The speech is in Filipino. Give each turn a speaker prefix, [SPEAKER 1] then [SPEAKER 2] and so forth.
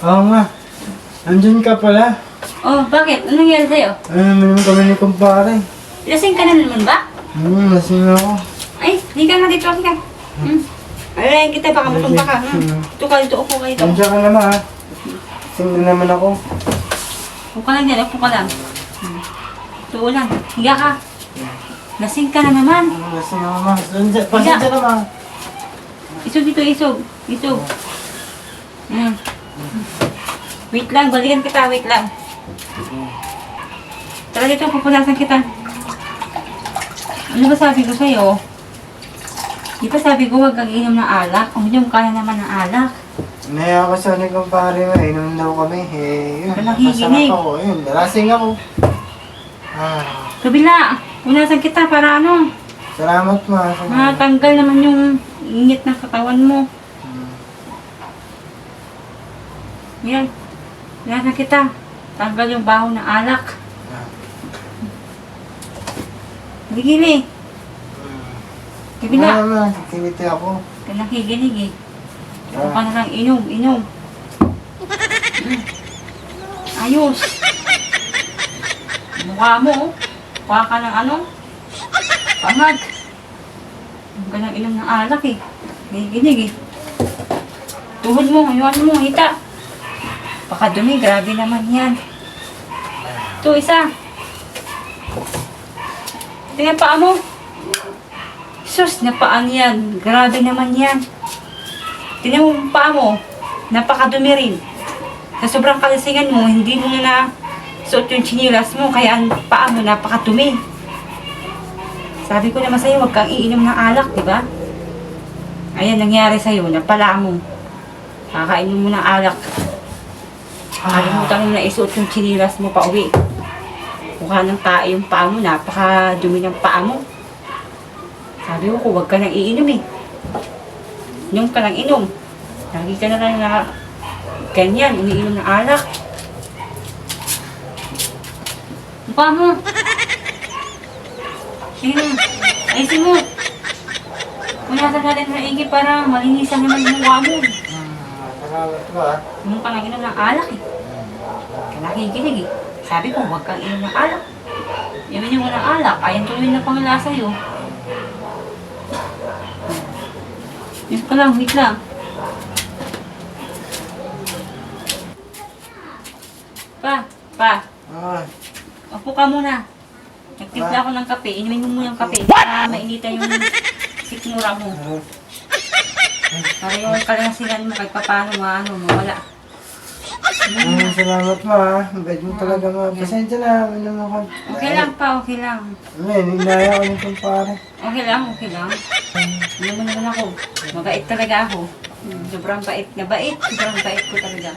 [SPEAKER 1] Oo nga. Andyan ka pala.
[SPEAKER 2] Oh, bakit? Anong nangyari sa'yo?
[SPEAKER 1] Ano naman kami ni kumpare.
[SPEAKER 2] Lasing ka na naman ba?
[SPEAKER 1] Hmm, lasing ako.
[SPEAKER 2] Ay, hindi ka nga dito. Hindi ka. Hmm. Alayin kita, baka matumba ka. Hmm. Ito ka dito, upo ka dito.
[SPEAKER 1] Andiyan ka naman ha. Lasing na naman ako.
[SPEAKER 2] Upo ka lang dyan, upo ka lang. Hmm. Tuo lang, higa ka. Lasing ka na naman.
[SPEAKER 1] Hmm, Lasing ako ma. Pasensya ma.
[SPEAKER 2] Isog dito, isog. Isog. Hmm. Wait lang, balikan kita, wait lang. Tara dito, pupunasan kita. Ano ba sabi ko sa'yo? Di ba sabi ko huwag kang inom ng alak? Uminom ka na naman ng alak.
[SPEAKER 1] Naya ako sa ni kumpare mo. Inom daw kami. Eh, yun.
[SPEAKER 2] Nakikinig.
[SPEAKER 1] Masarap ako. Yun, lasing ako. Ah,
[SPEAKER 2] Kabila, punasan kita para ano,
[SPEAKER 1] salamat ma.
[SPEAKER 2] matanggal naman yung init ng katawan mo.
[SPEAKER 1] Hmm.
[SPEAKER 2] Yan, punasan kita. Tanggal yung baho ng alak. Gigili, kabila.
[SPEAKER 1] Wala ma, kiniti ako.
[SPEAKER 2] Ka nakikinig eh. Ako
[SPEAKER 1] Ah.
[SPEAKER 2] ka na lang inom, inom. Ayos. Mukha mo, oh. Mukha ka ng ano? Pangag. Huwag ka nang inom ng alak eh. Nakikinig eh. Tuhod mo, ayawan mo, hita. Pakadumi, grabe naman yan. Ito, isa. Tingnan paa mo. Sus, napaan yan. Grabe naman yan. Tingnan mo paa mo. Napakadumi rin. Sa sobrang kalasingan mo, hindi mo na suot yung chinilas mo, kaya ang paa mo napakadumi. Sabi ko naman sa'yo, huwag kang iinom ng alak, di ba? Ayan, nangyari sa'yo, napala mo. Kakainom mo ng alak. Kalimutan mo na isuot yung chinilas mo pa uwi. Mukha ng tae yung paa mo, napakadumi ng paa mo. Sabi ko, huwag ka nang iinom eh. Inom ka lang inom. Lagi ka na lang na ganyan, umiinom ng alak. Mukha mo. Na, ayusin mo. Punasan natin ng igi para malinisan naman yung mukha mo.
[SPEAKER 1] Ma.
[SPEAKER 2] Inom ka lang inom ng alak eh. Nakikinig eh. Sabi ko, huwag kang inom ng alak. Inom mo ng alak, ayan tuloy na pangalasa sa'yo. Yun pa lang, wait lang. Pa, pa,
[SPEAKER 1] Ah,
[SPEAKER 2] upo ka muna. Nagtimpla ako ng kape, inumin mo muna yung kape para mainitan yung sikmura mo.
[SPEAKER 1] ah.
[SPEAKER 2] Para yung kalasilan mo kahit paano maano, mawala.
[SPEAKER 1] Hmm, salamat ma. Ang bait mo talaga ma. Pasensya na. Ano ka.
[SPEAKER 2] Okay lang pa, okay lang.
[SPEAKER 1] Ano, ninaya ako ni kumpare.
[SPEAKER 2] Okay lang, okay lang. Alam mo naman ako, mabait talaga ako. Sobrang bait na bait, sobrang bait ko talaga.